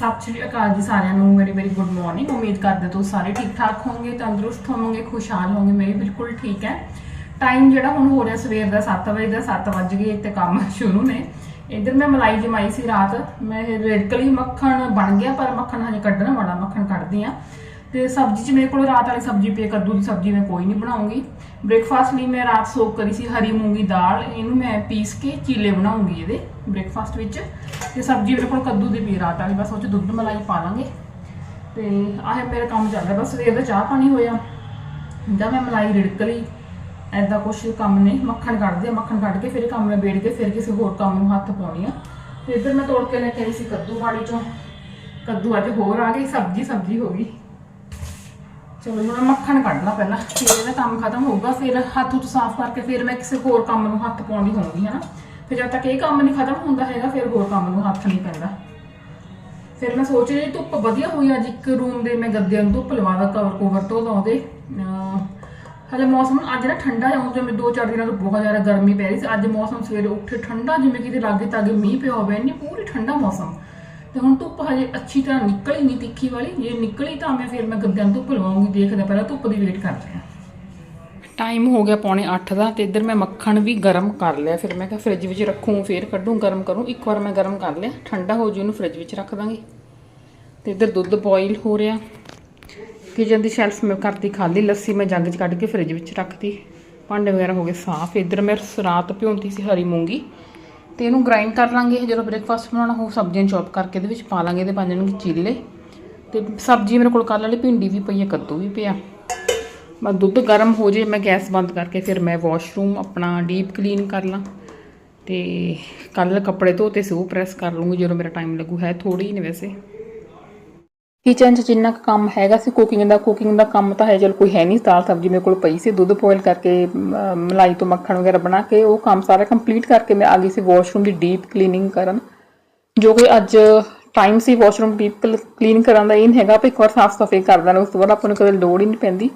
ਸਤਿ ਸ਼੍ਰੀ ਅਕਾਲ ਜੀ ਸਾਰਿਆਂ ਨੂੰ। ਮੇਰੀ ਮੇਰੀ ਗੁੱਡ ਮਾਰਨਿੰਗ ਉਮੀਦ ਕਰਦੇ ਤੁਸੀਂ ਸਾਰੇ ਠੀਕ ਠਾਕ ਹੋਵੋਗੇ, ਤੰਦਰੁਸਤ ਹੋਵੋਗੇ, ਖੁਸ਼ਹਾਲ ਹੋਵੋਗੇ। ਮੈਂ ਬਿਲਕੁਲ ਠੀਕ ਹੈ। ਟਾਈਮ ਜਿਹੜਾ ਹੁਣ ਹੋ ਰਿਹਾ ਸਵੇਰ ਦਾ 7 ਵਜੇ ਦਾ 7 ਵੱਜ ਗਏ ਤੇ ਕੰਮ ਸ਼ੁਰੂ ਨੇ। ਇੱਧਰ ਮੈਂ ਮਲਾਈ ਜਮਾਈ ਸੀ ਰਾਤ। ਮੈਂ ਇਹ ਮੱਖਣ ਬਣ ਗਿਆ, ਪਰ ਮੱਖਣ ਹਜੇ ਕੱਢਣਾ ਵਾਲਾ, ਮੱਖਣ ਕੱਢਦੀ ਆ ਤੇ ਸਬਜ਼ੀ ਚ ਮੇਰੇ ਕੋਲ ਰਾਤ ਵਾਲੀ ਸਬਜ਼ੀ ਪਈ ਹੈ, ਕੱਦੂ ਦੀ ਸਬਜ਼ੀ ਮੈਂ ਕੋਈ ਨਹੀਂ ਬਣਾਉਂਗੀ। ਬ੍ਰੇਕਫਾਸਟ ਲਈ ਮੈਂ ਰਾਤ ਸੋਕ ਕਰੀ ਸੀ ਹਰੀ ਮੂੰਗੀ ਦਾਲ ਇਹਨੂੰ ਮੈਂ ਪੀਸ ਕੇ ਚੀਲੇ ਬਣਾਉਂਗੀ ਇਹਦੇ ਬ੍ਰੇਕਫਾਸਟ ਵਿੱਚ। ਤੇ ਸਬਜ਼ੀ ਮੇਰੇ ਕੋਲ ਕੱਦੂ ਦੀ ਪਈ ਹੈ ਰਾਤ ਵਾਲੀ ਬਸ ਉਹ ਚ ਦੁੱਧ ਮਲਾਈ ਪਾ ਲਾਂਗੇ। ਤੇ ਆਹ ਮੇਰਾ ਕੰਮ ਚੱਲਦਾ ਬਸ ਸਵੇਰ ਦਾ ਚਾਹ ਪਾਣੀ ਹੋਇਆ। ਜਾਂ ਮੈਂ ਮਲਾਈ ਰਿੜਕ ਲਈ ਐਦਾਂ ਕੁਛ ਕੰਮ ਨੇ ਮੱਖਣ ਕੱਢਦੇ ਆ ਮੱਖਣ ਕੱਢ ਕੇ ਫਿਰ ਇਹ ਕੰਮ ਨੂੰ ਬੇੜ ਕੇ ਫਿਰ ਕਿਸੇ ਹੋਰ ਕੰਮ ਨੂੰ ਹੱਥ ਪਾਉਣੀ ਆ। ਤੇ ਇੱਧਰ ਮੈਂ ਤੋੜ ਕੇ ਲੈ ਕੇ ਆਈ ਸੀ ਕੱਦੂ ਬਾੜੀ ਚੋਂ। ਕੱਦੂ ਅੱਜ ਹੋਰ ਆ ਗਈ ਸਬਜ਼ੀ ਸਬਜ਼ੀ ਹੋ ਗਈ। ਚਲੋ ਹੁਣ ਮੈਂ ਮੱਖਣ ਕੱਢ ਲਾ ਪਹਿਲਾਂ, ਫਿਰ ਇਹਦਾ ਕੰਮ ਖਤਮ ਹੋਊਗਾ, ਫਿਰ ਹੱਥ ਉੱਤ ਸਾਫ਼ ਕਰਕੇ ਫਿਰ ਮੈਂ ਕਿਸੇ ਹੋਰ ਕੰਮ ਨੂੰ ਹੱਥ ਪਾਉਂਦੀ ਹੋਊਗੀ, ਹਨਾ? ਫਿਰ ਜਦ ਤੱਕ ਇਹ ਕੰਮ ਨਹੀਂ ਖਤਮ ਹੁੰਦਾ ਹੈਗਾ, ਫਿਰ ਹੋਰ ਕੰਮ ਨੂੰ ਹੱਥ ਨਹੀਂ ਪੈਂਦਾ। ਫਿਰ ਮੈਂ ਸੋਚ ਰਹੀ ਧੁੱਪ ਵਧੀਆ ਹੋਈ ਅੱਜ ਇੱਕ ਰੂਮ ਦੇ ਮੈਂ ਗੱਦਿਆਂ ਨੂੰ ਧੁੱਪ ਲਵਾ ਦਾ ਕਵਰ ਕੋਵਰ ਤੋਂ ਲਾਉਂਦੇ। ਉਹਦੇ ਹਲੇ ਮੌਸਮ ਅੱਜ ਨਾ ਠੰਡਾ ਜਿਹਾ ਜਿਵੇਂ ਦੋ ਚਾਰ ਦਿਨਾਂ ਤੋਂ ਬਹੁਤ ਜ਼ਿਆਦਾ ਗਰਮੀ ਪੈ ਰਹੀ ਸੀ, ਅੱਜ ਮੌਸਮ ਸਵੇਰੇ ਉੱਠੇ ਠੰਡਾ, ਜਿਵੇਂ ਕਿਤੇ ਲਾਗੇ ਤਾਗੇ ਮੀਂਹ ਪਿਆ ਹੋਵੇ, ਇੰਨੀ ਪੂਰੀ ਠੰਡਾ ਮੌਸਮ। ਤੇ ਹੁਣ ਧੁੱਪ ਹਜੇ ਅੱਛੀ ਤਰ੍ਹਾਂ ਨਿਕਲੀ ਨਹੀਂ ਤਿੱਖੀ ਵਾਲੀ। ਜੇ ਨਿਕਲੀ ਤਾਂ ਮੈਂ ਫਿਰ ਮੈਂ ਗੱਦਿਆਂ ਨੂੰ ਧੁੱਪ ਲਵਾਉਂਗੀ, ਦੇਖਦਾ ਪਹਿਲਾਂ ਧੁੱਪ ਦੀ ਵੇਟ ਕਰਦੇ ਹਾਂ। ਟਾਈਮ ਹੋ ਗਿਆ ਪੌਣੇ 8 ਦਾ ਤੇ ਇੱਧਰ ਮੈਂ ਮੱਖਣ ਵੀ ਗਰਮ ਕਰ ਲਿਆ। ਫਿਰ ਮੈਂ ਕਿਹਾ ਫ੍ਰਿਜ ਵਿੱਚ ਰੱਖੂੰ, ਫਿਰ ਕੱਢੂੰ, ਗਰਮ ਕਰੂੰ। ਇੱਕ ਵਾਰ ਮੈਂ ਗਰਮ ਕਰ ਲਿਆ, ਠੰਡਾ ਹੋ ਜੂ ਇਹਨੂੰ ਫ੍ਰਿਜ ਵਿੱਚ ਰੱਖ ਦਾਂਗੇ। ਤੇ ਇੱਧਰ ਦੁੱਧ ਬੋਇਲ ਹੋ ਰਿਹਾ। ਕਿਚਨ ਦੀ ਸ਼ੈਲਫ ਮੈਂ ਕਰਤੀ ਖਾਲੀ, ਲੱਸੀ ਮੈਂ ਜੱਗ 'ਚ ਕੱਢ ਕੇ ਫ੍ਰਿਜ ਵਿੱਚ ਰੱਖਤੀ। ਭਾਂਡੇ ਵਗੈਰਾ ਹੋ ਗਏ ਸਾਫ਼। ਇੱਧਰ ਮੈਂ ਰਾਤ ਭਿਉਂਤੀ ਸੀ ਹਰੀ ਮੂੰਗੀ। ਤੇ ਇਹਨੂੰ ਗ੍ਰਾਈਂਡ ਕਰ ਲਾਂਗੇ। ਜਦੋਂ ਬ੍ਰੇਕਫਾਸਟ ਬਣਾਉਣਾ ਹੋ ਸਬਜ਼ੀਆਂ ਚੌਪ ਕਰਕੇ ਇਹਦੇ ਵਿੱਚ ਪਾ ਲਾਂਗੇ, ਇਹਦੇ ਬਣ ਜਾਣਗੇ ਚੀਲੇ। ਤੇ ਸਬਜ਼ੀ ਮੇਰੇ ਕੋਲ ਕੱਲ੍ਹ ਵਾਲੀ ਭਿੰਡੀ ਵੀ ਪਈ ਹੈ ਕੱਦੂ ਵੀ ਪਿਆ। ਬਸ ਦੁੱਧ ਗਰਮ ਹੋ ਜੇ, ਮੈਂ ਗੈਸ ਬੰਦ ਕਰਕੇ ਫਿਰ ਮੈਂ ਵਾਸ਼ਰੂਮ ਆਪਣਾ ਡੀਪ ਕਲੀਨ ਕਰ ਲਾਂ। ਤੇ ਕੱਲ ਕੱਪੜੇ ਧੋਤੇ ਸੀ ਉਹ ਪ੍ਰੈਸ ਕਰ ਲੂੰਗੀ ਜਦੋਂ ਮੇਰਾ ਟਾਈਮ ਲੱਗੂ। ਹੈ ਥੋੜੀ ਹੀ ਨੇ ਵੈਸੇ। ਕਿਚਨ 'ਚ ਜਿੰਨਾ ਕੁ ਕੰਮ ਹੈਗਾ ਸੀ ਕੁਕਿੰਗ ਦਾ ਕੁਕਿੰਗ ਦਾ ਕੰਮ ਤਾਂ ਹੈ ਚਲ ਕੋਈ ਹੈ ਨਹੀਂ ਦਾਲ ਸਬਜ਼ੀ ਮੇਰੇ ਕੋਲ ਪਈ ਸੀ, ਦੁੱਧ ਬੋਇਲ ਕਰਕੇ ਮਲਾਈ ਤੋਂ ਮੱਖਣ ਵਗੈਰਾ ਬਣਾ ਕੇ ਉਹ ਕੰਮ ਸਾਰਾ ਕੰਪਲੀਟ ਕਰਕੇ ਮੈਂ ਆ ਗਈ ਸੀ ਵਾਸ਼ਰੂਮ ਦੀ ਡੀਪ ਕਲੀਨਿੰਗ ਕਰਨ। ਜੋ ਕਿ ਅੱਜ ਟਾਈਮ ਸੀ ਵਾਸ਼ਰੂਮ ਡੀਪ ਕਲੀਨ ਕਰਨ ਦਾ, ਇਹ ਨਹੀਂ ਹੈਗਾ ਵੀ ਇੱਕ ਵਾਰ ਸਾਫ਼ ਸਫ਼ਾਈ ਕਰ ਦੇਣਾ ਉਸ ਤੋਂ ਬਾਅਦ ਆਪਾਂ ਨੂੰ ਕਦੇ ਲੋੜ ਹੀ ਨਹੀਂ ਪੈਂਦੀ।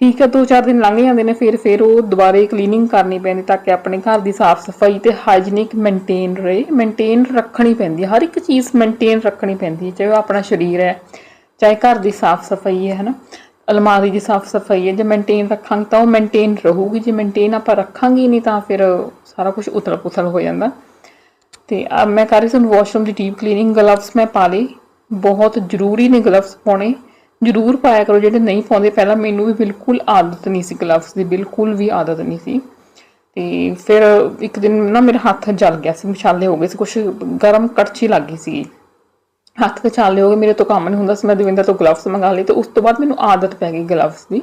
ਠੀਕ ਹੈ, ਦੋ ਚਾਰ ਦਿਨ ਲੰਘ ਜਾਂਦੇ ਨੇ, ਫਿਰ ਫਿਰ ਉਹ ਦੁਬਾਰੇ ਕਲੀਨਿੰਗ ਕਰਨੀ ਪੈਂਦੀ ਤਾਂ ਕਿ ਆਪਣੇ ਘਰ ਦੀ ਸਾਫ਼ ਸਫ਼ਾਈ ਤੇ ਹਾਈਜੀਨਿਕ ਮੇਨਟੇਨ ਰਹੇ ਮੇਨਟੇਨ ਰੱਖਣੀ ਪੈਂਦੀ ਹਰ ਇੱਕ ਚੀਜ਼ ਮੇਨਟੇਨ ਰੱਖਣੀ ਪੈਂਦੀ ਹੈ, ਚਾਹੇ ਉਹ ਆਪਣਾ ਸਰੀਰ ਹੈ ਚਾਹੇ ਘਰ ਦੀ ਸਾਫ਼ ਸਫ਼ਾਈ ਹੈ, ਹਨਾ? ਅਲਮਾਰੀ ਦੀ ਸਾਫ਼ ਸਫ਼ਾਈ ਹੈ, ਜੇ ਮੇਨਟੇਨ ਰੱਖਾਂਗੇ ਤਾਂ ਉਹ ਮੇਨਟੇਨ ਰਹੂਗੀ, ਜੇ ਮੇਨਟੇਨ ਆਪਾਂ ਰੱਖਾਂਗੇ ਨਹੀਂ ਤਾਂ ਫਿਰ ਸਾਰਾ ਕੁਝ ਉਤਲ ਪੁਥਲ ਹੋ ਜਾਂਦਾ। ਤੇ ਅਬ ਮੈਂ ਕਰ ਰਹੀ ਸੀ ਵਾਸ਼ਰੂਮ ਦੀ ਡੀਪ ਕਲੀਨਿੰਗ ਗਲਵਸ ਮੈਂ ਪਾ ਲਈ। ਬਹੁਤ ਜ਼ਰੂਰੀ ਨੇ ਗਲਵਸ ਪਾਉਣੇ। ਜ਼ਰੂਰ ਪਾਇਆ ਕਰੋ, ਜਿਹੜੇ ਨਹੀਂ ਪਾਉਂਦੇ। ਪਹਿਲਾਂ ਮੈਨੂੰ ਵੀ ਬਿਲਕੁਲ ਆਦਤ ਨਹੀਂ ਸੀ ਗਲਵਸ ਦੀ, ਬਿਲਕੁਲ ਵੀ ਆਦਤ ਨਹੀਂ ਸੀ। ਤੇ ਫਿਰ ਇੱਕ ਦਿਨ ਨਾ ਮੇਰਾ ਹੱਥ ਜਲ ਗਿਆ ਸੀ ਮਛਾਲੇ ਹੋ ਗਏ ਸੀ ਕੁਝ ਗਰਮ ਕੜਛੀ ਲੱਗ ਗਈ ਸੀ। ਹੱਥ ਤੇ ਚਾਲੇ ਹੋ ਗਏ ਮੇਰੇ ਤੋਂ ਕੰਮ ਨਹੀਂ ਹੁੰਦਾ ਸੀ, ਮੈਂ ਦਵਿੰਦਰ ਤੋਂ ਗਲਵਸ ਮੰਗਾ ਲਈ ਤੇ ਉਸ ਤੋਂ ਬਾਅਦ ਮੈਨੂੰ ਆਦਤ ਪੈ ਗਈ ਗਲਵਸ ਦੀ।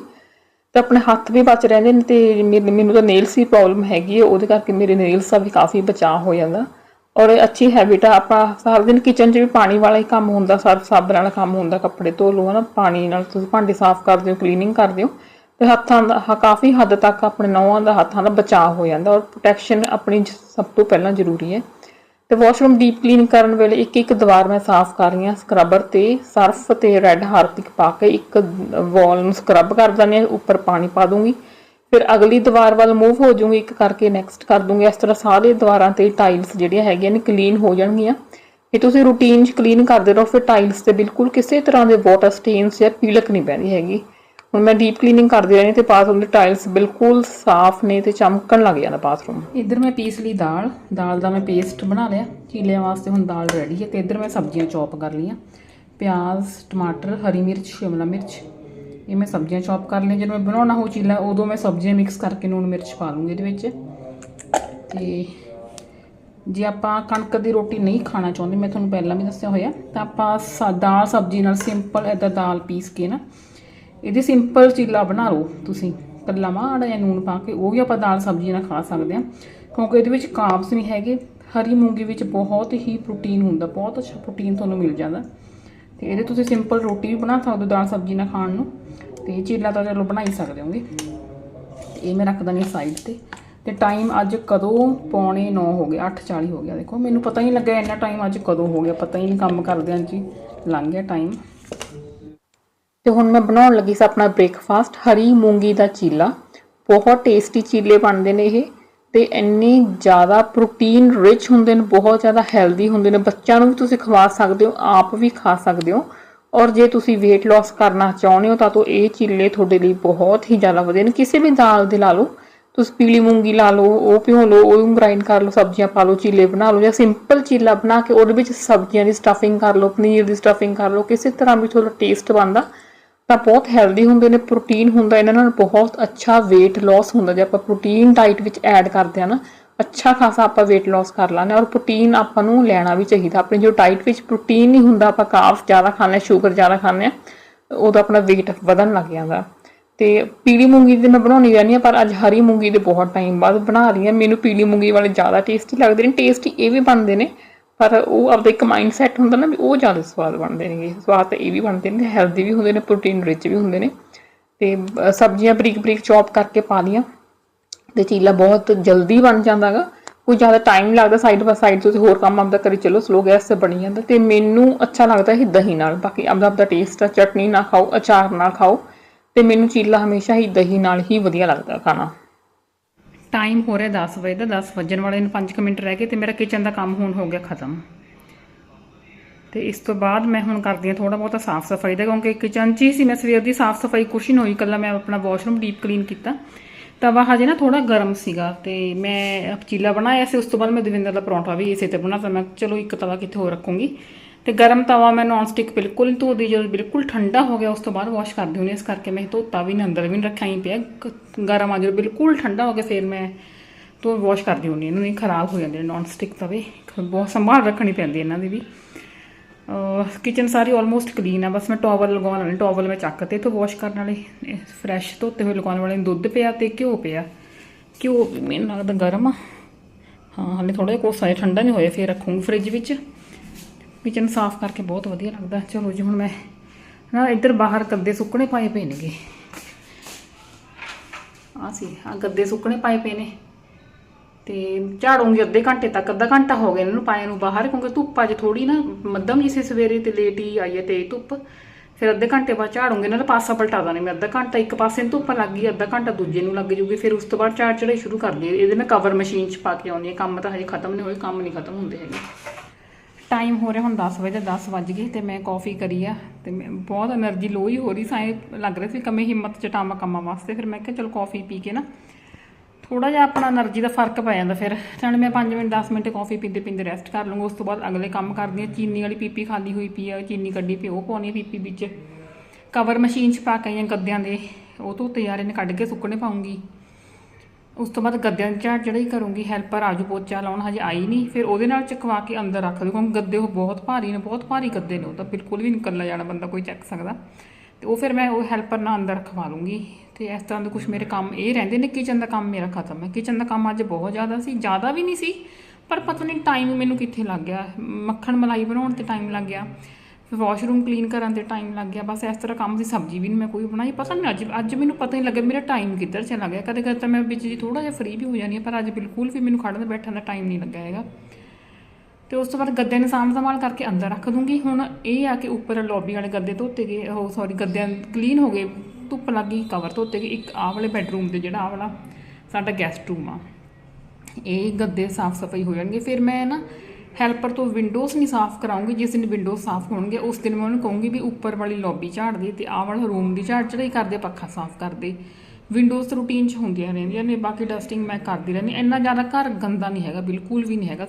ਤੇ ਆਪਣੇ ਹੱਥ ਵੀ ਬਚ ਰਹਿੰਦੇ ਨੇ ਤੇ ਮੇਰੇ- ਮੈਨੂੰ ਤਾਂ ਨੇਲਸ ਦੀ ਪ੍ਰੋਬਲਮ ਹੈਗੀ ਹੈ ਉਹਦੇ ਕਰਕੇ ਮੇਰੇ ਨੇਲਸ ਦਾ ਵੀ ਕਾਫੀ ਬਚਾਅ ਹੋ ਜਾਂਦਾ। ਔਰ ਇਹ ਅੱਛੀ ਹੈਬਿਟ ਆ, ਆਪਾਂ ਸਾਰਾ ਦਿਨ ਕਿਚਨ 'ਚ ਵੀ ਪਾਣੀ ਵਾਲਾ ਹੀ ਕੰਮ ਹੁੰਦਾ ਸਰਫ ਸਾਬਣ ਵਾਲਾ ਕੰਮ ਹੁੰਦਾ, ਕੱਪੜੇ ਧੋ ਲਓ, ਹਨਾ, ਪਾਣੀ ਨਾਲ ਤੁਸੀਂ ਭਾਂਡੇ ਸਾਫ਼ ਕਰਦੇ ਹੋ ਕਲੀਨਿੰਗ ਕਰਦੇ ਹੋ ਤੇ ਹੱਥਾਂ ਦਾ ਹ- ਕਾਫੀ ਹੱਦ ਤੱਕ ਆਪਣੇ ਨੌਹਾਂ ਦਾ ਹੱਥਾਂ ਦਾ ਬਚਾਅ ਹੋ ਜਾਂਦਾ ਔਰ ਪ੍ਰੋਟੈਕਸ਼ਨ ਆਪਣੀ ਜ- ਸਭ ਤੋਂ ਪਹਿਲਾਂ ਜ਼ਰੂਰੀ ਹੈ। ਤੇ ਵਾਸ਼ਰੂਮ ਡੀਪ ਕਲੀਨ ਕਰਨ ਵੇਲੇ ਇੱਕ ਇੱਕ ਦੀਵਾਰ ਮੈਂ ਸਾਫ਼ ਕਰ ਰਹੀ ਹਾਂ, ਸਕਰਬਰ ਤੇ ਸਰਫ ਤੇ ਰੈੱਡ ਹਾਰਪਿਕ ਪਾ ਕੇ ਇੱਕ ਵਾਲ ਨੂੰ ਸਕਰਬ ਕਰ ਦਿੰਦੀ ਹਾਂ, ਉੱਪਰ ਪਾਣੀ ਪਾ ਦੂੰਗੀ। ਫਿਰ ਅਗਲੀ ਦੀਵਾਰ ਵੱਲ ਮੂਵ ਹੋ ਜਾਊਂਗੀ, ਇੱਕ ਕਰਕੇ ਨੈਕਸਟ ਕਰ ਦੂੰਗੀ। ਇਸ ਤਰ੍ਹਾਂ ਸਾਰੇ ਦੀਵਾਰਾਂ ਤੇ ਟਾਈਲਸ ਜਿਹੜੀਆਂ ਹੈਗੀਆਂ ਨੇ ਕਲੀਨ ਹੋ ਜਾਣਗੀਆਂ। ਇਹ ਤੁਸੀਂ ਰੂਟੀਨ 'ਚ ਕਲੀਨ ਕਰਦੇ ਰਹੋ, ਫਿਰ ਟਾਈਲਸ ਤੇ ਬਿਲਕੁਲ ਕਿਸੇ ਤਰ੍ਹਾਂ ਦੇ ਵਾਟਰ ਸਟੇਨਸ ਜਾਂ ਪੀਲਕ ਨਹੀਂ ਪੈਂਦੀ ਹੈਗੀ। ਹੁਣ ਮੈਂ ਡੀਪ ਕਲੀਨਿੰਗ ਕਰਦੀ ਰਹਿਣੀ ਤੇ ਬਾਥਰੂਮ ਦੇ ਟਾਈਲਸ ਬਿਲਕੁਲ ਸਾਫ਼ ਨੇ ਤੇ ਚਮਕਣ ਲੱਗ ਜਾਂਦਾ ਬਾਥਰੂਮ ਇੱਧਰ ਮੈਂ ਪੀਸ ਲਈ ਦਾਲ ਦਾਲ ਦਾ ਮੈਂ ਪੇਸਟ ਬਣਾ ਲਿਆ। ਚੀਲਿਆਂ ਵਾਸਤੇ ਹੁਣ ਦਾਲ ਰੈਡੀ ਹੈ ਤੇ ਇੱਧਰ ਮੈਂ ਸਬਜ਼ੀਆਂ ਚੌਪ ਕਰ ਲਈਆਂ। ਪਿਆਜ਼, ਟਮਾਟਰ, ਹਰੀ ਮਿਰਚ, ਸ਼ਿਮਲਾ ਮਿਰਚ, ਇਹ ਮੈਂ ਸਬਜ਼ੀਆਂ ਚੌਪ ਕਰ ਲਈਆਂ। ਜਦੋਂ ਮੈਂ ਬਣਾਉਣਾ ਹੋ ਚੀਲਾ, ਉਦੋਂ ਮੈਂ ਸਬਜ਼ੀਆਂ ਮਿਕਸ ਕਰਕੇ ਨੂਣ ਮਿਰਚ ਪਾ ਲੂੰਗੀ ਇਹਦੇ ਵਿੱਚ। ਤੇ ਜੇ ਆਪਾਂ ਕਣਕ ਦੀ ਰੋਟੀ ਨਹੀਂ ਖਾਣਾ ਚਾਹੁੰਦੇ, ਮੈਂ ਤੁਹਾਨੂੰ ਪਹਿਲਾਂ ਵੀ ਦੱਸਿਆ ਹੋਇਆ, ਤਾਂ ਆਪਾਂ ਸਾ- ਦਾਲ ਸਬਜ਼ੀ ਨਾਲ ਸਿੰਪਲ ਐਦਾ ਦਾਲ ਪੀਸ ਕੇ ਨਾ ਇਹਦੀ ਸਿੰਪਲ ਚੀਲਾ ਬਣਾ ਲਓ ਤੁਸੀਂ। ਕੱਲਾ ਮਾੜਾ ਜਿਹਾ ਨੂਨ ਪਾ ਕੇ, ਉਹ ਵੀ ਆਪਾਂ ਦਾਲ ਸਬਜ਼ੀ ਨਾਲ ਖਾ ਸਕਦੇ ਹਾਂ। ਕਿਉਂਕਿ ਇਹਦੇ ਵਿੱਚ ਕਾਰਬਸ ਨਹੀਂ ਹੈਗੇ। ਹਰੀ ਮੂੰਗੀ ਵਿੱਚ ਬਹੁਤ ਹੀ ਪ੍ਰੋਟੀਨ ਹੁੰਦਾ, ਬਹੁਤ ਅੱਛਾ ਪ੍ਰੋਟੀਨ ਤੁਹਾਨੂੰ ਮਿਲ ਜਾਂਦਾ। ਤੇ ਇਹਦੇ ਤੁਸੀਂ ਸਿੰਪਲ ਰੋਟੀ ਵੀ ਬਣਾ ਸਕਦੇ ਹੋ ਦਾਲ ਸਬਜ਼ੀ ਨਾਲ ਖਾਣ ਨੂੰ। ਤੇ ਚੀਲਾ ਤਾਂ ਚਲੋ ਬਣਾ ਹੀ ਸਕਦੇ ਹੋਗੇ। ਤੇ ਇਹ ਮੈਂ ਰੱਖ ਦਣੀ ਸਾਈਡ ਤੇ। ਤੇ ਟਾਈਮ ਅੱਜ ਕਦੋਂ? ਪੌਣੇ 9 ਹੋ ਗਏ 8:40 ਹੋ ਗਿਆ। ਦੇਖੋ, ਮੈਨੂੰ ਪਤਾ ਹੀ ਨਹੀਂ ਲੱਗਿਆ ਇੰਨਾ ਟਾਈਮ ਅੱਜ ਕਦੋਂ ਹੋ ਗਿਆ। ਪਤਾ ਹੀ ਨਹੀਂ ਕੰਮ ਕਰਦਿਆਂ ਜੀ। ਲੰਘ ਗਿਆ ਟਾਈਮ ਤੇ ਹੁਣ ਮੈਂ ਬਣਾਉਣ ਲੱਗੀ ਸੀ ਆਪਣਾ ਬ੍ਰੇਕਫਾਸਟ ਹਰੀ ਮੂੰਗੀ ਦਾ ਚੀਲਾ। ਬਹੁਤ ਟੇਸਟੀ ਚੀਲੇ ਬਣਦੇ ਨੇ ਇਹ ਤੇ ਇੰਨੇ ਜ਼ਿਆਦਾ ਪ੍ਰੋਟੀਨ ਰਿਚ ਹੁੰਦੇ ਨੇ, ਬਹੁਤ ਜ਼ਿਆਦਾ ਹੈਲਦੀ ਹੁੰਦੇ ਨੇ। ਬੱਚਿਆਂ ਨੂੰ ਵੀ ਤੁਸੀਂ ਖਵਾ ਸਕਦੇ ਹੋ, ਆਪ ਵੀ ਖਾ ਸਕਦੇ ਹੋ। ਔਰ ਜੇ ਤੁਸੀਂ weight loss ਕਰਨਾ ਚਾਹੁੰਦੇ ਹੋ ਤਾਂ ਤੋ ਇਹ ਚੀਲੇ ਤੁਹਾਡੇ ਲਈ ਬਹੁਤ ਹੀ ਜ਼ਿਆਦਾ ਵਧੀਆ ਨੇ। ਕਿਸੇ ਵੀ ਦਾਲ ਦੇ ਲਾ ਲਓ, ਤੁਸੀਂ ਪੀਲੀ ਮੂੰਗੀ ਲਾ ਲਓ, ਉਹ ਪਿਓ ਲਓ ਉਹਨੂੰ ਗ੍ਰਾਈਂਡ ਕਰ ਲਓ, ਸਬਜ਼ੀਆਂ ਪਾ ਲਓ, ਚੀਲੇ ਬਣਾ ਲਓ ਜਾਂ ਸਿੰਪਲ ਚੀਲਾ ਬਣਾ ਕੇ ਉਹਦੇ ਵਿੱਚ ਸਬਜ਼ੀਆਂ ਦੀ ਸਟਫਿੰਗ ਕਰ ਲਓ, ਪਨੀਰ ਦੀ ਸਟਫਿੰਗ ਕਰ ਲਓ, ਕਿਸੇ ਤਰ੍ਹਾਂ ਵੀ ਤੁਹਾਡਾ ਟੇਸਟ ਬਣਦਾ। ਤਾਂ ਬਹੁਤ ਹੈਲਦੀ ਹੁੰਦੇ ਨੇ ਪ੍ਰੋਟੀਨ ਹੁੰਦਾ, ਇਹਨਾਂ ਨਾਲ ਬਹੁਤ ਅੱਛਾ weight loss ਹੁੰਦਾ, ਜੇ ਆਪਾਂ ਪ੍ਰੋਟੀਨ ਡਾਈਟ ਵਿੱਚ ਐਡ ਕਰਦੇ ਆ ਨਾ, ਅੱਛਾ ਖਾਸਾ ਆਪਾਂ weight loss ਕਰ ਲਾਂਗੇ ਔਰ ਪ੍ਰੋਟੀਨ ਆਪਾਂ ਨੂੰ ਲੈਣਾ ਵੀ ਚਾਹੀਦਾ, ਆਪਣੀ ਜੋ ਡਾਈਟ ਵਿੱਚ ਪ੍ਰੋਟੀਨ ਨਹੀਂ ਹੁੰਦਾ, ਆਪਾਂ ਕਾਰਬਸ ਜ਼ਿਆਦਾ ਖਾਂਦੇ ਸ਼ੂਗਰ ਜ਼ਿਆਦਾ ਖਾਂਦੇ ਆ ਉਦੋਂ ਆਪਣਾ weight ਵਧਣ ਲੱਗ ਜਾਂਦਾ। ਤੇ ਪੀਲੀ ਮੂੰਗੀ ਦੀ ਮੈਂ ਬਣਾਉਣੀ ਰਹਿੰਦੀ ਆ ਪਰ ਅੱਜ ਹਰੀ ਮੂੰਗੀ ਦੇ ਬਹੁਤ ਟਾਈਮ ਬਾਅਦ ਬਣਾ ਰਹੀ ਆ ਮੈਨੂੰ ਪੀਲੀ ਮੂੰਗੀ ਵਾਲੇ ਜ਼ਿਆਦਾ ਟੇਸਟੀ ਲੱਗਦੇ ਨੇ ਟੇਸਟੀ ਇਹ ਵੀ ਬਣਦੇ ਨੇ ਪਰ ਉਹ ਆਪਦਾ ਇੱਕ ਮਾਈਂਡ ਸੈਟ ਹੁੰਦਾ ਨਾ ਵੀ ਉਹ ਜ਼ਿਆਦਾ ਸਵਾਦ ਬਣਦੇ ਨੇਗੇ। ਸਵਾਦ ਤਾਂ ਇਹ ਵੀ ਬਣਦੇ ਨੇ ਹੈਲਦੀ ਵੀ ਹੁੰਦੇ ਨੇ ਪ੍ਰੋਟੀਨ ਰਿਚ ਵੀ ਹੁੰਦੇ ਨੇ। ਤੇ ਸਬਜ਼ੀਆਂ ਬਰੀਕ ਬਰੀਕ ਚੌਪ ਕਰਕੇ ਪਾ ਲੀਆਂ ਤੇ ਚੀਲਾ ਬਹੁਤ ਜਲਦੀ ਬਣ ਜਾਂਦਾਗਾ ਕੋਈ ਜ਼ਿਆਦਾ ਟਾਈਮ ਲੱਗਦਾ ਸਾਈਡ ਬਾਈ ਸਾਈਡ ਤੁਸੀਂ ਹੋਰ ਕੰਮ ਆਪਦਾ ਕਰੀ ਚਲੋ ਸਲੋ ਗੈਸ ਤੇ ਬਣੀ ਜਾਂਦਾ। ਤੇ ਮੈਨੂੰ ਅੱਛਾ ਲੱਗਦਾ ਇਹ ਦਹੀਂ ਨਾਲ। ਬਾਕੀ ਆਪਦਾ ਆਪਦਾ ਟੇਸਟ ਆ, ਚਟਨੀ ਨਾ ਖਾਓ, ਅਚਾਰ ਨਾਲ ਖਾਓ। ਤੇ ਮੈਨੂੰ ਚੀਲਾ ਹਮੇਸ਼ਾ ਹੀ ਦਹੀਂ ਨਾਲ ਹੀ ਵਧੀਆ ਲੱਗਦਾ ਖਾਣਾ। ਟਾਈਮ ਹੋ ਰਿਹਾ 10 ਵਜੇ ਦਾ 10 ਵਜਣ ਵਾਲੇ ਨੂੰ 5 ਮਿੰਟ ਰਹਿ ਗਏ ਤੇ ਮੇਰਾ ਕਿਚਨ ਦਾ ਕੰਮ ਹੁਣ ਹੋ ਗਿਆ ਖਤਮ। ਤੇ ਇਸ ਤੋਂ ਬਾਅਦ ਮੈਂ ਹੁਣ ਕਰਦੀ ਹਾਂ ਥੋੜਾ ਬਹੁਤਾ ਸਾਫ਼ ਸਫ਼ਾਈ ਦਾ, ਕਿਉਂਕਿ ਕਿਚਨ 'ਚ ਹੀ ਸੀ ਮੈਂ ਸਵੇਰ ਦੀ ਸਾਫ਼ ਸਫ਼ਾਈ, ਕੁਛ ਹੀ ਨਹੀਂ ਹੋਈ ਕੱਲਾ ਮੈਂ ਆਪਣਾ ਵਾਸ਼ਰੂਮ ਡੀਪ ਕਲੀਨ ਕੀਤਾ। ਤਵਾ ਹਜੇ ਨਾ ਥੋੜਾ ਗਰਮ ਸੀਗਾ ਤੇ ਮੈਂ ਚੀਲਾ ਬਣਾਇਆ ਸੀ, ਉਸ ਤੋਂ ਬਾਅਦ ਮੈਂ ਦਵਿੰਦਰ ਦਾ ਪਰੌਂਠਾ ਵੀ ਇਸੇ ਤੇ ਬਣਾਤਾ, ਮੈਂ ਚਲੋ ਇੱਕ ਤਵਾ ਕਿੱਥੇ ਹੋਰ ਰੱਖੂੰਗੀ। ਤੇ ਗਰਮ ਤਵਾ ਮੈਂ ਨੌਨ ਸਟਿਕ ਬਿਲਕੁਲ ਨਹੀਂ ਧੋਦੀ ਜਦੋਂ ਬਿਲਕੁਲ ਠੰਡਾ ਹੋ ਗਿਆ ਉਸ ਤੋਂ ਬਾਅਦ ਵਾਸ਼ ਕਰਦੀ ਹੁੰਦੀ ਹਾਂ, ਇਸ ਕਰਕੇ ਮੈਂ ਧੋਤਾ ਵੀ ਨਹੀਂ ਅੰਦਰ ਵੀ ਨਹੀਂ ਰੱਖਿਆ ਹੀ ਪਿਆ ਗ- ਗਰਮ ਆ ਜਦੋਂ ਬਿਲਕੁਲ ਠੰਡਾ ਹੋ ਗਿਆ ਫਿਰ ਮੈਂ ਤੋਂ ਵਾਸ਼ ਕਰਦੀ ਹੁੰਦੀ ਹਾਂ, ਇਹਨੂੰ ਨਹੀਂ ਖਰਾਬ ਹੋ ਜਾਂਦੇ ਨੇ ਨੌਨ ਸਟਿਕ ਤਵੇ ਬਹੁਤ ਸੰਭਾਲ ਰੱਖਣੀ ਪੈਂਦੀ ਇਹਨਾਂ ਦੀ ਵੀ। ਕਿਚਨ ਸਾਰੀ ਆਲਮੋਸਟ ਕਲੀਨ ਆ ਬਸ ਮੈਂ ਟਾਵਲ ਲਗਾਉਣ ਵਾਲੀ ਟਾਵਲ ਮੈਂ ਚੱਕ ਤੇ ਤੋਂ ਵਾਸ਼ ਕਰਨ ਵਾਲੇ ਫਰੈਸ਼ ਧੋਤੇ ਹੋਏ ਲਗਾਉਣ ਵਾਲੇ ਦੁੱਧ ਪਿਆ ਤੇ ਘਿਓ ਪਿਆ। ਘਿਓ ਮੈਨੂੰ ਲੱਗਦਾ ਗਰਮ ਆ। ਹਾਂ ਹਲੇ ਥੋੜਾ ਜਿਹਾ ਕੋਸਾ ਜਿਹਾ ਠੰਡਾ ਨਹੀਂ ਹੋਇਆ ਫਿਰ ਰੱਖੂੰਗੀ ਫ੍ਰਿਜ ਵਿੱਚ। ਕਿਚਨ ਸਾਫ਼ ਕਰਕੇ ਬਹੁਤ ਵਧੀਆ ਲੱਗਦਾ। ਚਲੋ ਜੀ, ਹੁਣ ਮੈਂ ਨਾ ਇੱਧਰ ਬਾਹਰ ਗੱਦੇ ਸੁੱਕਣੇ ਪਾਏ ਪਏ ਨੇਗੇ। ਆ ਸੀ ਆ ਗੱਦੇ ਸੁੱਕਣੇ ਪਾਏ ਪਏ ਨੇ। ਤੇ ਝਾੜੂਗੀ ਅੱਧੇ ਘੰਟੇ ਤੱਕ, ਅੱਧਾ ਘੰਟਾ ਹੋ ਗਿਆ ਇਹਨਾਂ ਨੂੰ ਪਾਇਆ ਨੂੰ ਬਾਹਰ, ਕਿਉਂਕਿ ਧੁੱਪ ਅੱਜ ਥੋੜੀ ਨਾ ਮੱਧਮ ਜਿਹੀ ਸੀ ਸਵੇਰੇ ਤੇ ਲੇਟ ਹੀ ਆਈ ਹੈ ਤੇ ਧੁੱਪ। ਫਿਰ ਅੱਧੇ ਘੰਟੇ ਬਾਅਦ ਝਾੜੂਗੇ, ਇਹਨਾਂ ਦਾ ਪਾਸਾ ਪਲਟਾ ਦਾਂ ਮੈਂ, ਅੱਧਾ ਘੰਟਾ ਇੱਕ ਪਾਸੇ ਨੂੰ ਧੁੱਪ ਲੱਗ ਗਈ, ਅੱਧਾ ਘੰਟਾ ਦੂਜੇ ਨੂੰ ਲੱਗ ਜੂਗੀ, ਫਿਰ ਉਸ ਤੋਂ ਬਾਅਦ ਝਾੜ ਚੜਾਈ ਸ਼ੁਰੂ ਕਰ ਲਈ। ਇਹਦੇ ਮੈਂ ਕਵਰ ਮਸ਼ੀਨ 'ਚ ਪਾ ਕੇ ਆਉਂਦੀ ਹਾਂ, ਕੰਮ ਤਾਂ ਹਜੇ ਖਤਮ ਨਹੀਂ ਹੋਏ, ਕੰਮ ਨਹੀਂ ਖਤਮ ਹੁੰਦੇ ਹੈਗੇ। ਟਾਈਮ ਹੋ ਰਿਹਾ, ਹੁਣ 10 ਵਜੇ 10 ਵੱਜ ਗਏ ਤੇ ਮੈਂ ਕਾਫੀ ਕਰੀ ਆ ਤੇ ਮੈਂ ਬਹੁਤ એનર્ਜੀ ਲੋ ਹੀ ਹੋ ਰਹੀ ਸਾਂ ਲੱਗ ਰਿਹਾ ਸੀ ਕਮੇ ਹਿੰਮਤ ਚਟਾਵਾ ਕੰਮਾਂ ਵਾਸਤੇ, ਫਿਰ ਮੈਂ ਕਿਹਾ ਚਲ ਕਾਫੀ ਪੀ ਕੇ ਨਾ ਥੋੜਾ ਜਿਹਾ ਆਪਣਾ એનર્ਜੀ ਦਾ ਫ਼ਰਕ ਪੈ ਜਾਂਦਾ ਫਿਰ। ਚਣ ਮੈਂ 5 ਮਿੰਟ 10 ਮਿੰਟ ਕਾਫੀ ਪੀਂਦੇ ਪੀਂਦੇ ਰੈਸਟ ਕਰ ਲੂੰਗਾ ਉਸ ਤੋਂ ਬਾਅਦ ਅਗਲੇ ਕੰਮ ਕਰਦੀ ਆ, ਚੀਨੀ ਵਾਲੀ ਪੀਪੀ ਖਾਲੀ ਹੋਈ ਪਈ ਆ, ਚੀਨੀ ਕੱਢੀ ਪਈ, ਉਹ ਪਾਉਣੀ ਪੀਪੀ ਵਿੱਚ। ਕਵਰ ਮਸ਼ੀਨ 'ਚ ਪਾ ਕੇ ਆਈਆਂ ਗੱਦਿਆਂ ਦੇ, ਉਹ ਤੋਂ ਤਿਆਰੇ ਨੇ ਕੱਢ ਕੇ ਸੁੱਕਣੇ ਪਾਉਂਗੀ। ਉਸ ਤੋਂ ਬਾਅਦ ਗੱਦਿਆਂ ਦੀ ਝਾੜ ਜਿਹੜਾ ਹੀ ਕਰੂੰਗੀ ਹੈਲਪਰ ਆਜੂ ਪੋਚਾ ਲਾਉਣ, ਹਜੇ ਆਈ ਨਹੀਂ। ਫਿਰ ਉਹਦੇ ਨਾਲ ਚਕਵਾ ਕੇ ਅੰਦਰ ਰੱਖ ਦੂੰ ਕਿਉਂਕਿ ਗੱਦੇ ਉਹ ਬਹੁਤ ਭਾਰੀ ਨੇ, ਬਹੁਤ ਭਾਰੀ ਗੱਦੇ ਨੇ, ਉਹ ਤਾਂ ਬਿਲਕੁਲ ਵੀ ਨਹੀਂ ਇਕੱਲਾ ਜਾਣਾ ਬੰਦਾ ਕੋਈ ਚੱਕ ਸਕਦਾ। ਤੇ ਉਹ ਫਿਰ ਮੈਂ ਉਹ ਹੈਲਪਰ ਨਾਲ ਅੰਦਰ ਰਖਵਾ ਲੂੰਗੀ ਤੇ ਇਸ ਤਰ੍ਹਾਂ ਦੇ ਕੁਝ ਮੇਰੇ ਕੰਮ ਇਹ ਰਹਿੰਦੇ ਨੇ ਕਿਚਨ ਦਾ ਕੰਮ ਮੇਰਾ ਖਤਮ ਹੈ। ਕਿਚਨ ਦਾ ਕੰਮ ਅੱਜ ਬਹੁਤ ਜ਼ਿਆਦਾ ਸੀ, ਜ਼ਿਆਦਾ ਵੀ ਨਹੀਂ ਸੀ, ਪਰ ਪਤਾ ਨਹੀਂ ਟਾਈਮ ਮੈਨੂੰ ਕਿੱਥੇ ਲੱਗ ਗਿਆ। ਮੱਖਣ ਮਲਾਈ ਬਣਾਉਣ ਤੇ ਟਾਈਮ ਲੱਗ ਗਿਆ। ਫਿਰ ਵਾਸ਼ਰੂਮ ਕਲੀਨ ਕਰਨ ਤੇ ਟਾਈਮ ਲੱਗ ਗਿਆ। ਬਸ ਇਸ ਤਰ੍ਹਾਂ ਕੰਮ ਸੀ ਸਬਜ਼ੀ ਵੀ ਨਹੀਂ ਮੈਂ ਕੋਈ ਬਣਾਈ। ਪਤਾ ਨਹੀਂ ਅੱਜ ਅੱਜ ਮੈਨੂੰ ਪਤਾ ਨਹੀਂ ਲੱਗਿਆ, ਮੇਰਾ ਟਾਈਮ ਕਿੱਧਰ ਚਲਾ ਗਿਆ। ਕਦੇ ਕਦੇ ਤਾਂ ਮੈਂ ਵਿੱਚ ਜੀ ਥੋੜਾ ਜਿਹਾ ਫ੍ਰੀ ਵੀ ਹੋ ਜਾਂਦੀ ਹਾਂ, ਪਰ ਅੱਜ ਬਿਲਕੁਲ ਵੀ ਮੈਨੂੰ ਖੜਨ ਬੈਠਣ ਦਾ ਟਾਈਮ ਨਹੀਂ ਲੱਗਾ ਹੈਗਾ। ਤੇ ਉਸ ਤੋਂ ਬਾਅਦ ਗੱਦੇ ਨੂੰ ਸਾਂਭ ਸੰਭਾਲ ਕਰਕੇ ਅੰਦਰ ਰੱਖ ਦੂੰਗੀ। ਹੁਣ ਇਹ ਆ ਕਿ ਉੱਪਰ ਲੌਬੀ ਵਾਲੇ ਗੱਦੇ ਧੋਤੇ ਗਏ, ਉਹ ਸੌਰੀ ਗੱਦਿਆਂ ਕਲੀਨ ਹੋ ਗਏ। ਧੁੱਪ ਲੱਗੀ ਕਵਰ ਧੋਤੇ ਗਏ। ਇੱਕ ਆਹ ਵਾਲੇ ਬੈੱਡਰੂਮ ਦੇ ਜਿਹੜਾ ਆਹ ਵਾਲਾ, ਸਾਡਾ ਗੈਸਟ ਰੂਮ ਆ। ਇਹ ਗੱਦੇ ਸਾਫ਼ ਸਫ਼ਾਈ ਹੋ ਜਾਣਗੇ। ਫਿਰ ਮੈਂ ਨਾ ਹੈਲਪਰ ਤੋਂ ਵਿੰਡੋਜ਼ ਨਹੀਂ ਸਾਫ਼ ਕਰਾਉਂਗੀ, ਜਿਸ ਦਿਨ ਵਿੰਡੋਜ਼ ਸਾਫ਼ ਹੋਣਗੇ, ਉਸ ਦਿਨ ਮੈਂ ਉਹਨੂੰ ਕਹੂੰਗੀ ਵੀ ਉੱਪਰ ਵਾਲੀ ਲੌਬੀ ਝਾੜ ਦੇ ਤੇ ਆਹ ਵਾਲਾ ਰੂਮ ਦੀ ਝਾੜ ਚੜਾਈ ਕਰਦੇ ਪੱਖਾ ਸਾਫ਼ ਕਰਦੇ ਵਿੰਡੋਜ਼ ਰੂਟੀਨ 'ਚ ਹੁੰਦੀਆਂ ਰਹਿੰਦੀਆਂ ਨੇ, ਬਾਕੀ ਡਸਟਿੰਗ ਮੈਂ ਕਰਦੀ ਰਹਿੰਦੀ ਇੰਨਾ ਜ਼ਿਆਦਾ ਘਰ ਗੰਦਾ ਨਹੀਂ ਹੈਗਾ, ਬਿਲਕੁਲ ਵੀ ਨਹੀਂ ਹੈਗਾ।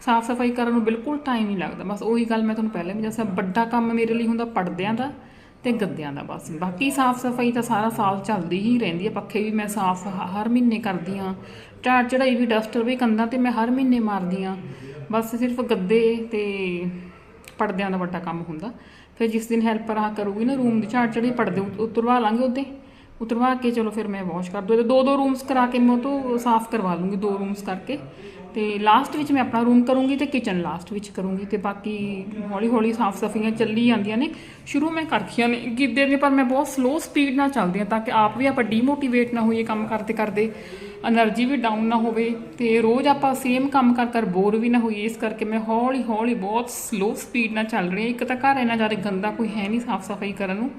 ਸਾਫ਼ ਸਫ਼ਾਈ ਕਰਨ ਨੂੰ ਬਿਲਕੁਲ ਟਾਈਮ ਨਹੀਂ ਲੱਗਦਾ। ਬਸ ਉਹੀ ਗੱਲ ਮੈਂ ਤੁਹਾਨੂੰ ਪਹਿਲਾਂ ਵੀ ਦੱਸਿਆ, ਵੱਡਾ ਕੰਮ ਮੇਰੇ ਲਈ ਹੁੰਦਾ ਪਰਦਿਆਂ ਦਾ ਤੇ ਗੱਦਿਆਂ ਦਾ ਬਸ। ਬਾਕੀ ਸਾਫ਼ ਸਫ਼ਾਈ ਤਾਂ ਸਾਰਾ ਸਾਲ ਚੱਲਦੀ ਹੀ ਰਹਿੰਦੀ ਹੈ। ਪੱਖੇ ਵੀ ਮੈਂ ਸਾਫ਼ ਹਰ ਮਹੀਨੇ ਕਰਦੀ ਹਾਂ। ਝਾੜ ਚੜਾਈ ਵੀ ਡਸਟਰ ਵੀ ਕੰਧਾਂ ਤੇ ਮੈਂ ਹਰ ਮਹੀਨੇ ਮਾਰਦੀ ਹਾਂ। ਬਸ ਸਿਰਫ ਗੱਦੇ ਤੇ ਪਰਦਿਆਂ ਦਾ ਵੱਡਾ ਕੰਮ ਹੁੰਦਾ। ਫਿਰ ਜਿਸ ਦਿਨ ਹੈਲਪਰ ਆ ਕਰੂਗੀ ਨਾ ਰੂਮ ਦੀ ਝਾੜ ਚੜੀ ਪਰਦੇ ਉਤਰਵਾ ਲਾਂਗੇ ਉਹਦੇ। ਉਤਰਵਾ ਕੇ ਚਲੋ ਫਿਰ ਮੈਂ ਵਾਸ਼ ਕਰ ਦੂੰ। ਦੋ ਦੋ ਰੂਮਸ ਕਰਾ ਕੇ ਮੈਂ ਉਹ ਤੋਂ ਸਾਫ਼ ਕਰਵਾ ਲੂੰਗੀ ਦੋ ਰੂਮਸ ਕਰਕੇ। ਤੇ ਲਾਸਟ ਵਿੱਚ ਮੈਂ ਆਪਣਾ ਰੂਮ ਕਰੂੰਗੀ ਤੇ ਕਿਚਨ ਲਾਸਟ ਵਿੱਚ ਕਰੂੰਗੀ ਤੇ ਬਾਕੀ ਹੌਲੀ ਹੌਲੀ ਸਾਫ਼ ਸਫਾਈਆਂ ਚੱਲੀ ਜਾਂਦੀਆਂ ਨੇ। ਸ਼ੁਰੂ ਮੈਂ ਕਰਖੀਆਂ ਨੇ ਗਿੱਦੇ ਦੇ ਪਰ ਮੈਂ ਬਹੁਤ ਸਲੋ ਸਪੀਡ ਨਾਲ ਚੱਲਦੀ ਹਾਂ ਤਾਂ ਕਿ ਆਪ ਵੀ ਆਪਾਂ ਡੀਮੋਟੀਵੇਟ ਨਾ ਹੋਈਏ ਕੰਮ ਕਰਦੇ ਕਰਦੇ એનર્ਜੀ ਵੀ ਡਾਊਨ ਨਾ ਹੋਵੇ ਤੇ ਰੋਜ਼ ਆਪਾਂ ਸੇਮ ਕੰਮ ਕਰ ਕਰ ਬੋਰ ਵੀ ਨਾ ਹੋਈਏ। ਇਸ ਕਰਕੇ ਮੈਂ ਹੌਲੀ ਹੌਲੀ ਬਹੁਤ ਸਲੋ ਸਪੀਡ ਨਾਲ ਚੱਲ ਰਹੀ ਹਾਂ। ਇੱਕ ਤਾਂ ਘਰ ਇਹਨਾਂ ਜ਼ਿਆਦਾ ਗੰਦਾ ਕੋਈ ਹੈ ਨਹੀਂ ਸਾਫ਼ ਸਫ਼ਾਈ ਕਰਨ ਨੂੰ।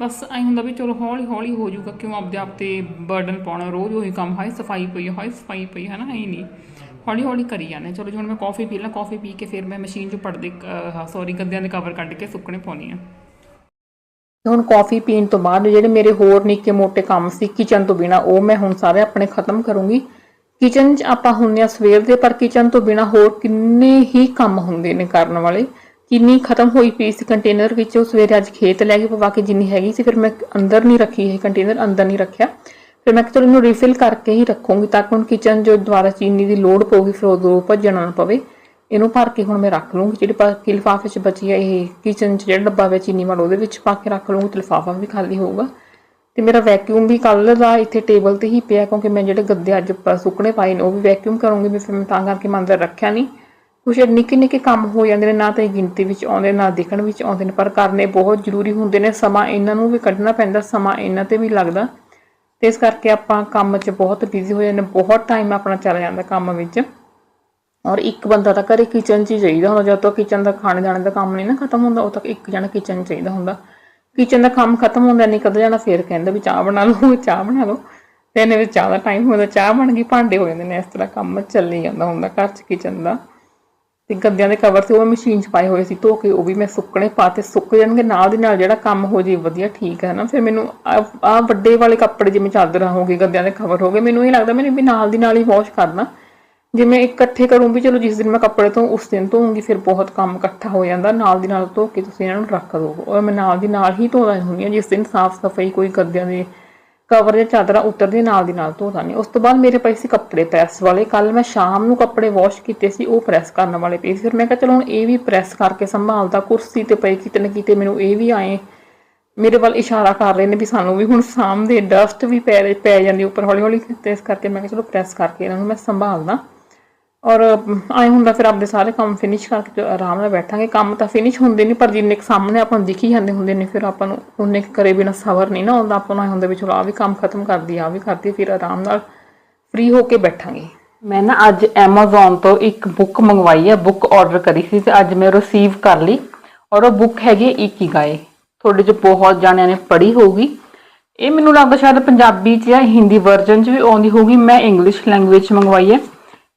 ਬਸ ਐਂ ਹੁੰਦਾ ਵੀ ਚਲੋ ਹੌਲੀ ਹੌਲੀ ਹੋ ਜਾਊਗਾ, ਕਿਉਂ ਆਪਦੇ ਆਪ ਤੇ ਬਰਡਨ ਪਾਉਣਾ, ਰੋਜ਼ ਉਹੀ ਕੰਮ ਹਾਈ ਸਫ਼ਾਈ ਪਈ ਹਾਈ ਸਫ਼ਾਈ ਪਈ ਹੈ ਨਾ ਐ ਨਹੀਂ। ਹੌਲੀ ਹੌਲੀ ਕਰੀ ਜਾਣਾ ਚਲੋ ਹੁਣ ਮੈਂ ਕਾਫੀ ਪੀ ਲਾਂ ਕਾਫੀ ਪੀ ਕੇ ਫਿਰ ਮੈਂ ਮਸ਼ੀਨ 'ਚ ਪੜਦੇ ਸੌਰੀ ਗੰਦਿਆਂ ਦੇ ਕਵਰ ਕੱਢ ਕੇ ਸੁੱਕਣੇ ਪਾਉਣੀ ਆ ਹੁਣ ਕਾਫੀ ਪੀਣ ਤੋਂ ਬਾਅਦ ਜਿਹੜੇ ਮੇਰੇ ਹੋਰ ਨਿੱਕੇ ਮੋਟੇ ਕੰਮ ਸੀ ਕਿਚਨ ਤੋਂ ਬਿਨਾ, ਉਹ ਮੈਂ ਹੁਣ ਸਾਰੇ ਆਪਣੇ ਖਤਮ ਕਰੂੰਗੀ। ਕਿਚਨ 'ਚ ਆਪਾਂ ਹੁੰਨੇ ਆ ਸਵੇਰ ਦੇ, ਪਰ ਕਿਚਨ ਤੋਂ ਬਿਨਾ ਹੋਰ ਕਿੰਨੇ ਹੀ ਕੰਮ ਹੁੰਦੇ ਨੇ ਕਰਨ ਵਾਲੇ। ਕਿੰਨੀ ਖਤਮ ਹੋਈ ਪਈ ਸੀ ਕੰਟੇਨਰ ਵਿੱਚ, ਉਹ ਸਵੇਰੇ ਅੱਜ ਖੇਤ ਲੈ ਕੇ ਪਵਾ ਕੇ ਜਿੰਨੀ ਹੈਗੀ ਸੀ, ਫਿਰ ਮੈਂ ਅੰਦਰ ਨਹੀਂ ਰੱਖੀ ਇਹ ਕੰਟੇਨਰ ਅੰਦਰ ਨਹੀਂ ਰੱਖਿਆ। ਫਿਰ ਮੈਂ ਕਿਹਾ ਚਲੋ ਇਹਨੂੰ ਰੀਫਿਲ ਕਰਕੇ ਹੀ ਰੱਖੂੰਗੀ, ਤਾਂ ਕਿ ਹੁਣ ਕਿਚਨ ਜੋ ਦੁਬਾਰਾ ਚੀਨੀ ਦੀ ਲੋੜ ਪਊਗੀ, ਫਿਰ ਉਦੋਂ ਭੱਜਣਾ ਨਾ ਪਵੇ। ਇਹਨੂੰ ਭਰ ਕੇ ਹੁਣ ਮੈਂ ਰੱਖ ਲੂੰਗੀ ਜਿਹੜੀ ਬਾਕੀ ਲਿਫਾਫੇ 'ਚ ਬਚੀ ਹੈ ਇਹ ਕਿਚਨ 'ਚ ਜਿਹੜਾ ਡੱਬਾ ਵਿੱਚ ਚੀਨੀ ਵਾਲਾ ਉਹਦੇ ਵਿੱਚ ਪਾ ਕੇ ਰੱਖ ਲੂੰਗੀ ਤੇ ਲਿਫਾਫਾ ਵੀ ਖਾਲੀ ਹੋਊਗਾ। ਤੇ ਮੇਰਾ ਵੈਕਿਊਮ ਵੀ ਕੱਲ ਦਾ ਇੱਥੇ ਟੇਬਲ ਤੇ ਹੀ ਪਿਆ ਕਿਉਂਕਿ ਮੈਂ ਜਿਹੜੇ ਗੱਦੇ ਅੱਜ ਪ- ਸੁੱਕਣੇ ਪਾਏ ਨੇ ਉਹ ਵੀ ਵੈਕਿਊਮ ਕਰੂੰਗੀ ਵੀ ਫਿਰ ਮੈਂ ਤਾਂ ਕਰਕੇ ਮੈਂ ਰੱਖਿਆ ਨਹੀਂ। ਕੁਛ ਨਿੱਕੇ ਨਿੱਕੇ ਕੰਮ ਹੋ ਜਾਂਦੇ ਨੇ, ਨਾ ਤਾਂ ਇਹ ਗਿਣਤੀ ਵਿੱਚ ਆਉਂਦੇ, ਨਾ ਦੇਖਣ ਵਿੱਚ ਆਉਂਦੇ ਨੇ, ਪਰ ਕਰਨੇ ਬਹੁਤ ਜ਼ਰੂਰੀ ਹੁੰਦੇ ਨੇ। ਸਮਾਂ ਇਹਨਾਂ ਨੂੰ ਵੀ ਕੱਢਣਾ ਪੈਂਦਾ, ਸਮਾਂ ਇਹਨਾਂ ਤੇ ਵੀ ਲੱਗਦਾ। ਤੇ ਇਸ ਕਰਕੇ ਆਪਾਂ ਕੰਮ 'ਚ ਬਹੁਤ ਬਿਜ਼ੀ ਹੋ ਜਾਂਦੇ ਬਹੁਤ ਟਾਈਮ ਆਪਣਾ ਚਲਾ ਜਾਂਦਾ ਕੰਮ ਵਿੱਚ। ਔਰ ਇੱਕ ਬੰਦਾ ਤਾਂ ਘਰੇ ਕਿਚਨ 'ਚ ਹੀ ਚਾਹੀਦਾ ਹੁੰਦਾ, ਜਦੋਂ ਤੱਕ ਕਿਚਨ ਦਾ ਖਾਣੇ ਦਾਣੇ ਦਾ ਕੰਮ ਨਹੀਂ ਨਾ ਖਤਮ ਹੁੰਦਾ, ਉਦੋਂ ਤੱਕ ਇੱਕ ਜਣਾ ਕਿਚਨ 'ਚ ਚਾਹੀਦਾ ਹੁੰਦਾ। ਕਿਚਨ ਦਾ ਕੰਮ ਖਤਮ ਹੁੰਦਾ, ਨਹੀਂ ਕਦੋਂ ਜਾਣਾ, ਫੇਰ ਕਹਿੰਦਾ ਵੀ ਚਾਹ ਬਣਾ ਲਓ, ਚਾਹ ਬਣਾ ਲਓ। ਤੇ ਇਹਨੇ ਵਿੱਚ ਚਾਹ ਦਾ ਟਾਈਮ ਹੁੰਦਾ ਚਾਹ ਬਣ ਗਈ, ਭਾਂਡੇ ਹੋ ਜਾਂਦੇ ਨੇ, ਇਸ ਤਰ੍ਹਾਂ ਕੰਮ ਚੱਲੀ ਜਾਂਦਾ ਹੁੰਦਾ ਘਰ 'ਚ ਕਿਚਨ ਦਾ। ਤੇ ਗੱਦਿਆਂ ਦੇ ਕਵਰ ਸੀ ਉਹ ਮਸ਼ੀਨ 'ਚ ਪਾਏ ਹੋਏ ਸੀ, ਧੋ ਕੇ ਉਹ ਵੀ ਮੈਂ ਸੁੱਕਣੇ ਪਾਤੇ ਸੁੱਕ ਜਾਣਗੇ, ਨਾਲ ਦੀ ਨਾਲ ਜਿਹੜਾ ਕੰਮ ਹੋ ਜੇ ਵਧੀਆ, ਠੀਕ ਹੈ ਨਾ। ਫਿਰ ਮੈਨੂੰ ਆ ਵੱਡੇ ਵਾਲੇ ਕੱਪੜੇ ਜਿਵੇਂ ਚਾਦਰਾਂ ਹੋ ਗਈ, ਗੱਦਿਆਂ ਦੇ ਕਵਰ ਹੋ ਗਏ, ਮੈਨੂੰ ਇਹ ਲੱਗਦਾ ਮੈਨੂੰ ਵੀ ਨਾਲ ਦੀ ਨਾਲ ਹੀ ਵਾਸ਼ ਕਰਨਾ। ਜੇ ਮੈਂ ਇਕੱਠੇ ਕਰੂੰਗੀ ਚਲੋ ਜਿਸ ਦਿਨ ਮੈਂ ਕੱਪੜੇ ਤੋਂ ਉਸ ਦਿਨ ਧੋਉਂਗੀ ਫਿਰ ਬਹੁਤ ਕੰਮ ਇਕੱਠਾ ਹੋ ਜਾਂਦਾ। ਨਾਲ ਦੀ ਨਾਲ ਧੋ ਕੇ ਤੁਸੀਂ ਇਹਨਾਂ ਨੂੰ ਰੱਖ ਦਿਓ ਔਰ ਮੈਂ ਨਾਲ ਦੀ ਨਾਲ ਹੀ ਧੋਦਾ ਹੁੰਦੀ ਹਾਂ, ਜਿਸ ਦਿਨ ਸਾਫ਼ ਸਫ਼ਾਈ ਕੋਈ ਗੱਦਿਆਂ ਦੇ ਕਵਰ ਜਾਂ ਚਾਦਰਾਂ ਉਤਰਦੇ ਨਾਲ ਦੀ ਨਾਲ ਧੋ ਦਾਂਗੇ ਉਸ ਤੋਂ ਬਾਅਦ ਮੇਰੇ ਪਏ ਸੀ ਕੱਪੜੇ ਪ੍ਰੈਸ ਵਾਲੇ। ਕੱਲ ਮੈਂ ਸ਼ਾਮ ਨੂੰ ਕੱਪੜੇ ਵਾਸ਼ ਕੀਤੇ ਸੀ, ਉਹ ਪ੍ਰੈਸ ਕਰਨ ਵਾਲੇ ਪਏ ਸੀ। ਫਿਰ ਮੈਂ ਕਿਹਾ, ਚਲੋ ਹੁਣ ਇਹ ਵੀ ਪ੍ਰੈਸ ਕਰਕੇ ਸੰਭਾਲਦਾ। ਕੁਰਸੀ ਤੇ ਪਏ ਕਿਤੇ ਨਾ ਕਿਤੇ ਮੈਨੂੰ ਇਹ ਵੀ ਆਏ। ਮੇਰੇ ਵੱਲ ਇਸ਼ਾਰਾ ਕਰ ਰਹੇ ਨੇ ਵੀ ਸਾਨੂੰ ਵੀ ਹੁਣ ਸਾਹਮਣੇ ਡਸਟ ਵੀ ਪੈ ਪੈ ਜਾਂਦੀ ਉੱਪਰ ਹੌਲੀ ਹੌਲੀ ਤੇ ਇਸ ਕਰਕੇ ਮੈਂ ਕਿਹਾ, ਚਲੋ ਪ੍ਰੈਸ ਕਰਕੇ ਇਹਨਾਂ ਨੂੰ ਮੈਂ ਸੰਭਾਲਦਾ। ਔਰ ਆਏ ਹੁੰਦਾ ਫਿਰ ਆਪਦੇ ਸਾਰੇ ਕੰਮ ਫਿਨਿਸ਼ ਕਰਕੇ ਤੇ ਆਰਾਮ ਨਾਲ ਬੈਠਾਂਗੇ। ਕੰਮ ਤਾਂ ਫਿਨਿਸ਼ ਹੁੰਦੇ ਨਹੀਂ ਪਰ ਜਿੰਨੇ ਕੁ ਸਾਹਮਣੇ ਆਪਾਂ ਨੂੰ ਦਿਖ ਹੀ ਜਾਂਦੇ ਹੁੰਦੇ ਨੇ, ਫਿਰ ਆਪਾਂ ਨੂੰ ਉਹਨੇ ਕੁ ਕਰੇ ਬਿਨਾ ਸਬਰ ਨਹੀਂ ਨਾ ਆਉਂਦਾ। ਆਪਾਂ ਨੂੰ ਆਏ ਹੁੰਦਾ ਵੀ ਚਲੋ ਆ ਵੀ ਕੰਮ ਖਤਮ ਕਰਦੀ ਆ ਵੀ ਕਰਦੀ, ਫਿਰ ਆਰਾਮ ਨਾਲ ਫ੍ਰੀ ਹੋ ਕੇ ਬੈਠਾਂਗੇ। ਮੈਂ ਨਾ ਅੱਜ Amazon ਤੋਂ ਇੱਕ ਬੁੱਕ ਮੰਗਵਾਈ ਹੈ ਬੁੱਕ ਆਰਡਰ ਕਰੀ ਸੀ ਤੇ ਅੱਜ ਮੈਂ ਰਿਸੀਵ ਕਰ ਲਈ ਔਰ ਉਹ ਬੁੱਕ ਹੈਗੀ ਇਕੀਗਾਏ ਤੁਹਾਡੇ ਚ ਬਹੁਤ ਜਾਣਿਆਂ ਨੇ ਪੜ੍ਹੀ ਹੋਊਗੀ। ਇਹ ਮੈਨੂੰ ਲੱਗਦਾ ਸ਼ਾਇਦ ਪੰਜਾਬੀ ਚ ਜਾਂ ਹਿੰਦੀ ਵਰਜ਼ਨ ਚ ਵੀ ਆਉਂਦੀ ਹੋਊਗੀ। ਮੈਂ ਇੰਗਲਿਸ਼ ਲੈਂਗੁਏਜ ਚ ਮੰਗਵਾਈ ਹੈ।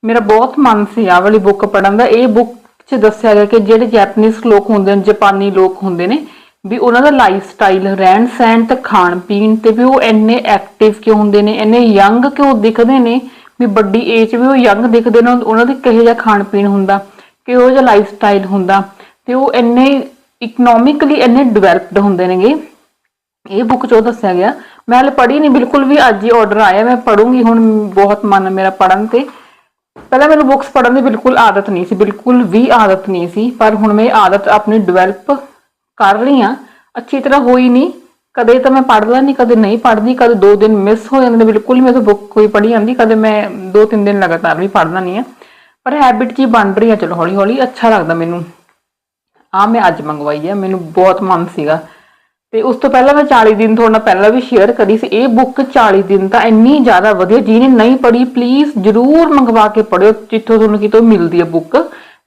ਮੇਰਾ ਬਹੁਤ ਮਨ ਸੀ ਆਹ ਵਾਲੀ ਬੁੱਕ ਪੜ੍ਹਨ ਦਾ। ਇਹ ਬੁੱਕ 'ਚ ਦੱਸਿਆ ਗਿਆ ਕਿ ਜਿਹੜੇ ਜੈਪਨੀਜ਼ ਲੋਕ ਹੁੰਦੇ ਨੇ ਜਾਪਾਨੀ ਲੋਕ ਹੁੰਦੇ ਨੇ, ਵੀ ਉਹਨਾਂ ਦਾ ਲਾਈਫ ਸਟਾਈਲ ਰਹਿਣ ਸਹਿਣ ਤੇ ਖਾਣ ਪੀਣ ਤੇ ਵੀ ਉਹ ਇੰਨੇ ਐਕਟਿਵ ਕਿਉਂ ਹੁੰਦੇ ਨੇ, ਇੰਨੇ ਯੰਗ ਕਿਉਂ ਦਿਖਦੇ ਨੇ, ਵੀ ਵੱਡੀ ਏਜ ਵੀ ਉਹ ਯੰਗ ਦਿਖਦੇ ਨੇ ਉਹਨਾਂ ਦੇ ਕਿਹੋ ਜਿਹਾ ਖਾਣ ਪੀਣ ਹੁੰਦਾ, ਕਿਹੋ ਜਿਹਾ ਲਾਈਫ ਸਟਾਈਲ ਹੁੰਦਾ ਤੇ ਉਹ ਇੰਨੇ ਇਕਨੋਮਿਕਲੀ ਇੰਨੇ ਡਿਵੈਲਪਡ ਹੁੰਦੇ ਨੇਗੇ। ਇਹ ਬੁੱਕ 'ਚ ਉਹ ਦੱਸਿਆ ਗਿਆ। ਮੈਂ ਹਲੇ ਪੜ੍ਹੀ ਨਹੀਂ ਬਿਲਕੁਲ ਵੀ ਅੱਜ ਹੀ ਆਰਡਰ ਆਇਆ, ਮੈਂ ਪੜੂੰਗੀ ਹੁਣ ਬਹੁਤ ਮਨ ਮੇਰਾ ਪੜਨ ਤੇ। ਪਹਿਲਾਂ ਮੈਨੂੰ ਬੁੱਕਸ ਪੜ੍ਹਨ ਦੀ ਬਿਲਕੁਲ ਆਦਤ ਨਹੀਂ ਸੀ, ਬਿਲਕੁਲ ਵੀ ਆਦਤ ਨਹੀਂ ਸੀ, ਪਰ ਹੁਣ ਮੈਂ ਆਦਤ ਆਪਣੀ ਡਿਵੈਲਪ ਕਰ ਰਹੀ ਆ ਅੱਛੀ ਤਰ੍ਹਾਂ ਹੋਈ ਨਹੀਂ। ਕਦੇ ਤਾਂ ਮੈਂ ਪੜ੍ਹਦਾ ਨਹੀਂ ਕਦੇ ਨਹੀਂ ਪੜ੍ਹਦੀ, ਕਦੇ ਦੋ ਦਿਨ ਮਿਸ ਹੋ ਜਾਂਦੇ ਨੇ, ਬਿਲਕੁਲ ਮੈਂ ਮੇਰੇ ਬੁੱਕ ਕੋਈ ਪੜ੍ਹੀ ਜਾਂਦੀ, ਕਦੇ ਮੈਂ ਦੋ ਤਿੰਨ ਦਿਨ ਲਗਾਤਾਰ ਵੀ ਪੜ੍ਹਦਾ ਨਹੀਂ ਆ ਪਰ ਹੈਬਿਟ ਜੀ ਬਣ ਰਹੀ ਆ, ਚਲੋ ਹੌਲੀ ਹੌਲੀ ਅੱਛਾ ਲੱਗਦਾ ਮੈਨੂੰ। ਆ ਮੈਂ ਅੱਜ ਮੰਗਵਾਈ ਆ, ਮੈਨੂੰ ਬਹੁਤ ਮਨ ਸੀਗਾ। ਤੇ ਉਸ ਤੋਂ ਪਹਿਲਾਂ ਮੈਂ 40 ਦਿਨ ਤੁਹਾਡੇ ਨਾਲ ਪਹਿਲਾਂ ਵੀ ਸ਼ੇਅਰ ਕਰੀ ਸੀ, ਇਹ ਬੁੱਕ 40 ਦਿਨ ਤਾਂ ਇੰਨੀ ਜ਼ਿਆਦਾ ਵਧੀਆ, ਜਿਹਨੇ ਨਹੀਂ ਪੜ੍ਹੀ ਪਲੀਜ਼ ਜਰੂਰ ਮੰਗਵਾ ਕੇ ਪੜ੍ਹਿਓ, ਜਿੱਥੋਂ ਤੁਹਾਨੂੰ ਕਿਤੋਂ ਮਿਲਦੀ ਹੈ ਬੁੱਕ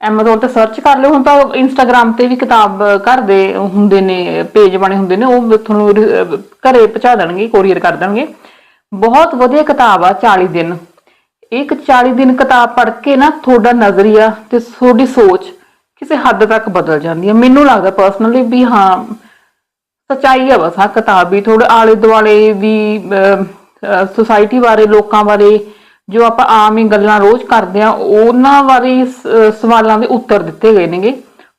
Amazon ਤੇ ਸਰਚ ਕਰ ਲਿਓ, ਹੁਣ ਤਾਂ Instagram ਤੇ ਵੀ ਕਿਤਾਬ, ਘਰ ਦੇ ਹੁੰਦੇ ਨੇ ਪੇਜ ਬਣੇ ਹੁੰਦੇ ਨੇ, ਉਹ ਤੁਹਾਨੂੰ ਘਰੇ ਪਹੁੰਚਾ ਦੇਣਗੇ ਕੋਰੀਅਰ ਕਰ ਦੇਣਗੇ। ਬਹੁਤ ਵਧੀਆ ਕਿਤਾਬ ਆ 40 ਦਿਨ। ਇੱਕ 40 ਦਿਨ ਕਿਤਾਬ ਪੜ੍ਹ ਕੇ ਨਾ ਤੁਹਾਡਾ ਨਜ਼ਰੀਆ ਤੇ ਤੁਹਾਡੀ ਸੋਚ ਕਿਸੇ ਹੱਦ ਤੱਕ ਬਦਲ ਜਾਂਦੀ ਹੈ। ਮੈਨੂੰ ਲੱਗਦਾ ਪਰਸਨਲੀ ਵੀ ਹਾਂ ਸਚਾਈ ਹੈ ਬਸ ਆ ਕਿਤਾਬ ਵੀ ਥੋੜੇ ਆਲੇ ਦੁਆਲੇ ਦੀ ਸੁਸਾਇਟੀ ਬਾਰੇ, ਲੋਕਾਂ ਬਾਰੇ ਜੋ ਆਪਾਂ ਆਮ ਹੀ ਗੱਲਾਂ ਰੋਜ਼ ਕਰਦੇ ਆ, ਉਹਨਾਂ ਬਾਰੇ ਸਵਾਲਾਂ ਦੇ ਉੱਤਰ ਦਿੱਤੇ ਗਏ ਨੇਗੇ।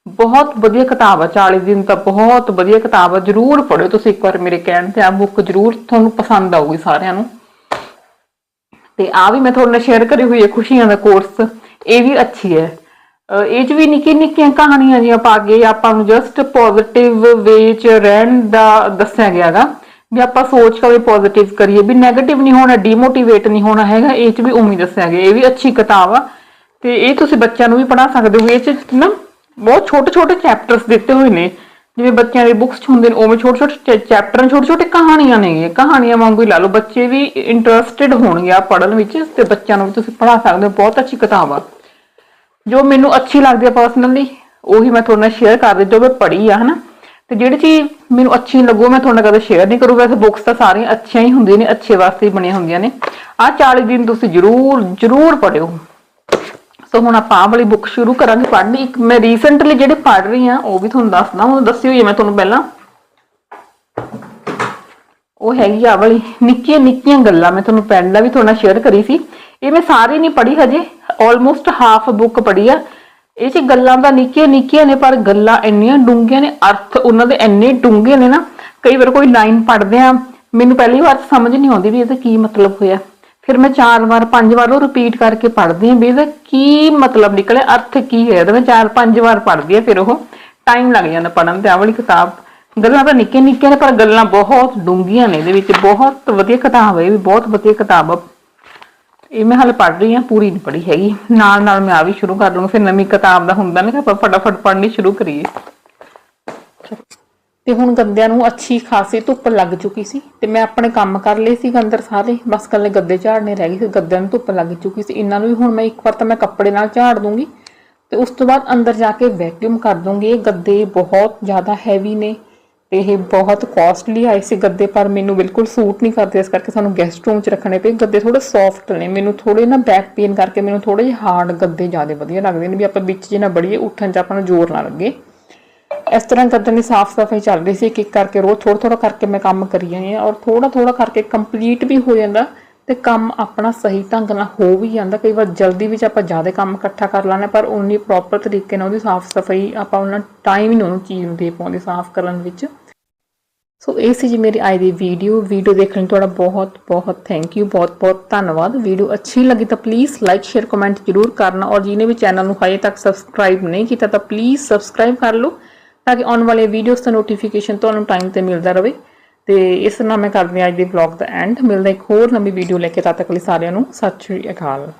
ਬਹੁਤ ਵਧੀਆ ਕਿਤਾਬ ਆ 40 ਦਿਨ ਤਾਂ ਬਹੁਤ ਵਧੀਆ ਕਿਤਾਬ ਆ। ਜਰੂਰ ਪੜ੍ਹਿਓ ਤੁਸੀਂ ਇੱਕ ਵਾਰ ਮੇਰੇ ਕਹਿਣ ਤੇ ਆ ਬੁੱਕ, ਜਰੂਰ ਤੁਹਾਨੂੰ ਪਸੰਦ ਆਊਗੀ ਸਾਰਿਆਂ ਨੂੰ। ਤੇ ਆ ਵੀ ਮੈਂ ਤੁਹਾਡੇ ਨਾਲ ਸ਼ੇਅਰ ਕਰੀ ਹੋਈ ਹੈ ਖੁਸ਼ੀਆਂ ਦਾ ਕੋਰਸ ਇਹ ਵੀ ਅੱਛੀ ਹੈ। ਇਹ ਚ ਵੀ ਨਿੱਕੀ ਨਿੱਕੀਆਂ ਕਹਾਣੀਆਂ ਜੀਆਂ ਪਾ ਕੇ ਆਪਾਂ ਨੂੰ ਜਸਟ ਪੋਜ਼ਿਟਿਵ ਵੇ ਚ ਰਹਿਣ ਦਾ ਦੱਸਿਆ ਗਿਆਗਾ ਵੀ ਆਪਾਂ ਸੋਚ ਕੇ ਪੋਜ਼ਿਟਿਵ ਕਰੀਏ, ਵੀ 네ਗੇਟਿਵ ਨਹੀਂ ਹੋਣਾ ਡੀਮੋਟੀਵੇਟ ਨਹੀਂ ਹੋਣਾ ਹੈਗਾ, ਇਹ ਚ ਵੀ ਉਮੀ ਦੱਸਿਆ ਗਿਆ, ਇਹ ਵੀ ਅੱਛੀ ਕਿਤਾਬ ਆ। ਤੇ ਇਹ ਤੁਸੀਂ ਬੱਚਿਆਂ ਨੂੰ ਵੀ ਪੜ੍ਹਾ ਸਕਦੇ ਹੋ, ਇਹ ਚ ਨਾ ਬਹੁਤ ਛੋਟੇ ਛੋਟੇ ਚੈਪਟਰਸ ਦਿੱਤੇ ਹੋਏ ਨੇ। ਜਿਵੇਂ ਬੱਚਿਆਂ ਦੇ ਬੁੱਕਸ ਚ ਹੁੰਦੇ ਨੇ, ਉਵੇਂ ਛੋਟੇ ਛੋਟੇ ਚੈਪਟਰ ਨੇ ਛੋਟੇ ਛੋਟੇ ਕਹਾਣੀਆਂ ਨੇ ਕਹਾਣੀਆਂ ਵਾਂਗੂ ਹੀ ਲਾ ਲਓ, ਬੱਚੇ ਵੀ ਇੰਟਰਸਟਿਡ ਹੋਣਗੇ ਆ ਪੜ੍ਹਨ ਵਿੱਚ ਤੇ ਬੱਚਿਆਂ ਨੂੰ ਵੀ ਤੁਸੀਂ ਪੜ੍ਹਾ ਸਕਦੇ ਹੋ, ਬਹੁਤ ਅੱਛੀ ਕਿਤਾਬ ਆ। ਜੋ ਮੈਨੂੰ ਅੱਛੀ ਲੱਗਦੀ ਹੈ ਪਰਸਨਲੀ ਉਹੀ ਮੈਂ ਤੁਹਾਡੇ ਨਾਲ ਸ਼ੇਅਰ ਕਰ ਰਹੀ, ਜੋ ਮੈਂ ਪੜ੍ਹੀ ਆ, ਹਨਾ? ਤੇ ਜਿਹੜੀ ਚੀਜ਼ ਮੈਨੂੰ ਅੱਛੀ ਲੱਗੂ, ਮੈਂ ਤੁਹਾਡੇ ਨਾਲ ਕਦੇ ਸ਼ੇਅਰ ਨਹੀਂ ਕਰੂ। ਵੈਸੇ ਬੁੱਕਸ ਤਾਂ ਸਾਰੀਆਂ ਅੱਛੀਆਂ ਹੀ ਹੁੰਦੀਆਂ ਨੇ, ਅੱਛੇ ਵਾਸਤੇ ਹੀ ਬਣੀਆਂ ਹੁੰਦੀਆਂ ਨੇ। ਆਹ 40 ਦਿਨ ਤੁਸੀਂ ਜ਼ਰੂਰ ਜ਼ਰੂਰ ਪੜਿਓ ਸੋ ਹੁਣ ਆਪਾਂ ਆਹ ਵਾਲੀ ਬੁੱਕ ਸ਼ੁਰੂ ਕਰਾਂਗੇ ਪੜ੍ਹਨੀ। ਇੱਕ ਮੈਂ ਰੀਸੈਂਟਲੀ ਜਿਹੜੇ ਪੜ੍ਹ ਰਹੀ ਆ ਉਹ ਵੀ ਤੁਹਾਨੂੰ ਦੱਸਦਾ ਉਹ ਦੱਸੀ ਹੋਈ ਹੈ ਮੈਂ ਤੁਹਾਨੂੰ ਪਹਿਲਾਂ। ਉਹ ਹੈਗੀ ਆ ਵਾਲੀ ਨਿੱਕੀਆਂ ਨਿੱਕੀਆਂ ਗੱਲਾਂ ਮੈਂ ਤੁਹਾਨੂੰ ਪਹਿਲਾਂ ਵੀ ਤੁਹਾਡੇ ਨਾਲ ਸ਼ੇਅਰ ਕਰੀ ਸੀ। ਇਹ ਮੈਂ ਸਾਰੀ ਨਹੀਂ ਪੜ੍ਹੀ ਹਜੇ ਆਲਮੋਸਟ ਹਾਫ ਬੁੱਕ ਪੜ੍ਹੀ ਆ। ਇਹ ਚ ਗੱਲਾਂ ਤਾਂ ਨਿੱਕੀਆਂ ਨਿੱਕੀਆਂ ਨੇ, ਪਰ ਗੱਲਾਂ ਇੰਨੀਆਂ ਡੂੰਘੀਆਂ ਨੇ, ਅਰਥ ਉਹਨਾਂ ਦੇ ਇੰਨੇ ਡੂੰਘੇ ਨੇ ਨਾ, ਕਈ ਵਾਰ ਕੋਈ ਲਾਈਨ ਪੜ੍ਹਦੇ ਆ, ਮੈਨੂੰ ਪਹਿਲੀ ਵਾਰ ਸਮਝ ਨਹੀਂ ਆਉਂਦੀ ਵੀ ਇਹਦਾ ਕੀ ਮਤਲਬ ਹੋਇਆ। ਫਿਰ ਮੈਂ ਚਾਰ ਵਾਰ, ਪੰਜ ਵਾਰ ਉਹ ਰਿਪੀਟ ਕਰਕੇ ਪੜ੍ਹਦੀ ਆ ਵੀ ਇਹਦਾ ਕੀ ਮਤਲਬ ਨਿਕਲਿਆ, ਅਰਥ ਕੀ ਹੈ ਇਹਦਾ ਮੈਂ ਚਾਰ, ਪੰਜ ਵਾਰ ਪੜ੍ਹਦੀ ਆ, ਫਿਰ ਉਹ ਟਾਈਮ ਲੱਗ ਜਾਂਦਾ ਪੜ੍ਹਨ ਤੇ ਆ ਵਾਲੀ ਕਿਤਾਬ। ਗੱਲਾਂ ਤਾਂ ਨਿੱਕੀਆਂ ਨਿੱਕੀਆਂ ਨੇ, ਪਰ ਗੱਲਾਂ ਬਹੁਤ ਡੂੰਘੀਆਂ ਨੇ, ਇਹਦੇ ਵਿੱਚ ਬਹੁਤ ਵਧੀਆ ਕਿਤਾਬ ਹੈ, ਇਹ ਵੀ ਬਹੁਤ ਵਧੀਆ ਕਿਤਾਬ ਆ। ਇਹ ਮੈਂ ਹਾਲੇ ਪੜ੍ਹ ਰਹੀ ਹਾਂ, ਪੂਰੀ ਨਹੀਂ ਪੜ੍ਹੀ ਹੈਗੀ। ਨਾਲ ਨਾਲ ਮੈਂ ਆ ਵੀ ਸ਼ੁਰੂ ਕਰ ਲਵਾਂਗੀ ਫਿਰ ਨਵੀਂ ਕਿਤਾਬ ਦਾ ਹੁੰਦਾ ਨਾ ਕਿ ਆਪਾਂ ਫਟਾਫਟ ਪੜ੍ਹਨੀ ਸ਼ੁਰੂ ਕਰੀਏ। ਤੇ ਹੁਣ ਗੰਦਿਆਂ ਨੂੰ ਅੱਛੀ ਖਾਸੀ ਧੁੱਪ ਲੱਗ ਚੁੱਕੀ ਸੀ ਤੇ ਮੈਂ ਆਪਣੇ ਕੰਮ ਕਰ ਲਏ ਸੀ ਅੰਦਰ ਸਾਰੇ। ਬਸ ਕੱਲੇ ਗੱਦੇ ਝਾੜਨੇ ਰਹਿ ਗਏ ਸੀ, ਗੱਦਿਆਂ ਨੂੰ ਧੁੱਪ ਲੱਗ ਚੁੱਕੀ ਸੀ। ਇਹਨਾਂ ਨੂੰ ਵੀ ਹੁਣ ਮੈਂ ਇੱਕ ਵਾਰ ਤਾਂ ਮੈਂ ਕੱਪੜੇ ਨਾਲ ਝਾੜ ਦੂੰਗੀ। ਤੇ ਉਸ ਤੋਂ ਬਾਅਦ ਅੰਦਰ ਜਾ ਕੇ ਵੈਕਿਊਮ ਕਰ ਦੂੰਗੀ। ਇਹ ਗੱਦੇ ਬਹੁਤ ਜ਼ਿਆਦਾ ਹੈਵੀ ਨੇ। ਤੇ ਇਹ ਬਹੁਤ ਕਾਸਟਲੀ ਆਏ ਸੀ ਗੱਦੇ ਪਰ ਮੈਨੂੰ ਬਿਲਕੁਲ ਸੂਟ ਨਹੀਂ ਕਰਦੇ, ਇਸ ਕਰਕੇ ਸਾਨੂੰ ਗੈਸਟ ਰੂਮ 'ਚ ਰੱਖਣੇ ਪਏ। ਗੱਦੇ ਥੋੜੇ ਸੌਫਟ ਨੇ, ਮੈਨੂੰ ਥੋੜੇ ਨਾ ਬੈਕ ਪੇਨ ਕਰਕੇ ਮੈਨੂੰ ਥੋੜੇ ਜਿਹੇ ਹਾਰਡ ਗੱਦੇ ਜ਼ਿਆਦਾ ਵਧੀਆ ਲੱਗਦੇ ਨੇ ਵੀ ਆਪਾਂ ਵਿੱਚ ਜੇ ਨਾ ਬੜੀਏ ਉੱਠਣ 'ਚ ਆਪਾਂ ਨੂੰ ਜ਼ੋਰ ਨਾ ਲੱਗੇ। ਇਸ ਤਰ੍ਹਾਂ ਗੱਦਿਆਂ ਦੀ ਸਾਫ਼ ਸਫ਼ਾਈ ਚੱਲ ਰਹੀ ਸੀ ਇੱਕ ਇੱਕ ਕਰਕੇ ਰੋਜ਼ ਥੋੜਾ ਥੋੜਾ ਕਰਕੇ ਮੈਂ ਕੰਮ ਕਰੀ ਜਾਂਦੀ ਹਾਂ ਔਰ ਥੋੜਾ ਥੋੜਾ ਕਰਕੇ ਕੰਪਲੀਟ ਵੀ ਹੋ ਜਾਂਦਾ। ਤੇ ਕੰਮ ਆਪਣਾ ਸਹੀ ਢੰਗ ਨਾਲ ਹੋ ਵੀ ਜਾਂਦਾ। ਕਈ ਵਾਰ ਜਲਦੀ ਵਿੱਚ ਆਪਾਂ ਜ਼ਿਆਦਾ ਕੰਮ ਇਕੱਠਾ ਕਰ ਲਾਂਗੇ ਪਰ ਉਨੀ ਪ੍ਰੋਪਰ ਤਰੀਕੇ ਨਾਲ ਉਹਦੀ ਸਾਫ਼ ਸਫ਼ਾਈ ਆਪਾਂ ਉਹਨਾਂ ਟਾਈਮ ਹੀ ਉਹਨੂੰ ਚੀਜ਼ ਨੂੰ ਦੇ ਪਾਉਂਦੇ ਸਾਫ਼ ਕਰਨ ਵਿੱਚ। ਸੋ ਇਹ ਸੀ ਜੀ ਮੇਰੀ ਅੱਜ ਦੀ ਵੀਡੀਓ ਵੀਡੀਓ ਦੇਖਣ ਲਈ ਤੁਹਾਡਾ ਬਹੁਤ ਬਹੁਤ ਥੈਂਕ ਯੂ ਬਹੁਤ ਬਹੁਤ ਧੰਨਵਾਦ। ਵੀਡੀਓ ਅੱਛੀ ਲੱਗੀ ਤਾਂ ਪਲੀਜ਼ ਲਾਈਕ ਸ਼ੇਅਰ ਕਮੈਂਟ ਜ਼ਰੂਰ ਕਰਨਾ। ਔਰ ਜਿਹਨੇ ਵੀ ਚੈਨਲ ਨੂੰ ਹਜੇ ਤੱਕ ਸਬਸਕ੍ਰਾਈਬ ਨਹੀਂ ਕੀਤਾ ਤਾਂ ਪਲੀਜ਼ ਸਬਸਕ੍ਰਾਈਬ ਕਰ ਲਓ, ਤਾਂ ਕਿ ਆਉਣ ਵਾਲੇ ਵੀਡੀਓਜ਼ ਦਾ ਨੋਟੀਫਿਕੇਸ਼ਨ ਤੁਹਾਨੂੰ ਟਾਈਮ ਤੇ ਮਿਲਦਾ ਰਹੇ। ਤੇ ਇਸ ਨਾਲ ਮੈਂ ਕਰਦੀ ਹਾਂ ਅੱਜ ਦੇ ਵਲੌਗ ਦਾ ਐਂਡ ਮਿਲਦਾ ਇੱਕ ਹੋਰ ਨਵੀਂ ਵੀਡੀਓ ਲੈ ਕੇ। ਤਦ ਤੱਕ ਲਈ ਸਾਰਿਆਂ ਨੂੰ ਸਤਿ ਸ਼੍ਰੀ ਅਕਾਲ।